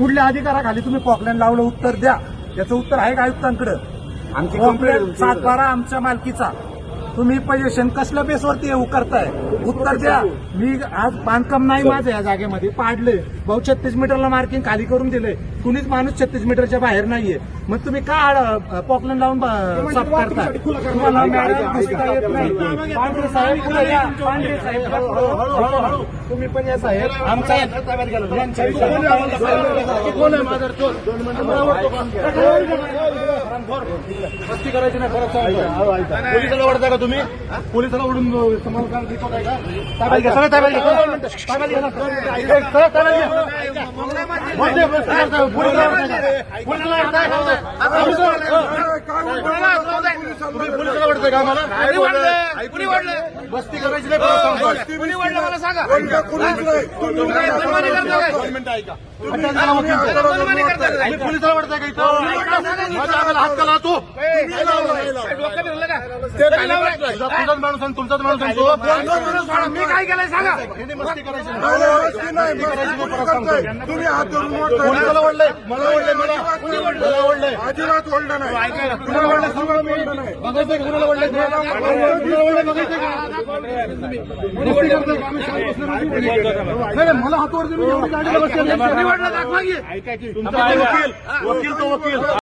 कुठल्या अधिकाराखाली तुम्ही पॉकलँड लावलं उत्तर द्या. याचं उत्तर आहे का आयुक्तांकडे? आमची complaint सात बारा आमच्या मालकीचा. तुम्ही पोझिशन कसल्या बेसवरती येऊ करताय? उत्तर द्या. मी आज बांधकाम नाही माझं या जागेमध्ये. पाडले भाऊ छत्तीस मीटरला मार्किंग खाली करून दिले कुणीच माणूस छत्तीस मीटरच्या बाहेर नाहीये मग तुम्ही का पॉकलँड लावून साफ करताय तुम्हाला मॅडम दिसता येत नाही पांढरे साहेब पुढे या. पांढरे साहेब हळूहळू तुम्ही पण या साहेब आमचा आहे? मस्ती करायची नाही. पोलिसाला का तुम्ही पोलिसाला ओढून काय शिकवताय का सगळं ताब्यात घ्या. सगळं घ्या. मध्ये पोलिसाला ओढताय का? पोलिसाला ओढताय? पोलिसाला ओढताय का इथं? माझ्या अंगाला हात का लावतो? तुझाच माणूस आणि तुमचाच माणूस आणि तो. मी काय केलंय सांगा मस्ती करायची नाही. मस्ती करायची नाही, परत सांगतो. तुम्ही हात धरून मोडताय. पोलिसाला ओढलंय मला ओढलंय मला मला ओढलंय अजिबात ओढलं नाही कुणाला ओढलंय सांगा मी बघायचंय का कुणाला ओढलंय कुणाला ओढलंय बघायचंय का मस्ती करतोय का? आम्ही शाळेत बसलोय माहिती आहे? नाही, नाही, मला हात वर देऊन एवढी गाडीला बसवलंय. निवडलं दाखवा की. तुमचा तो वकील. वकील तो वकील.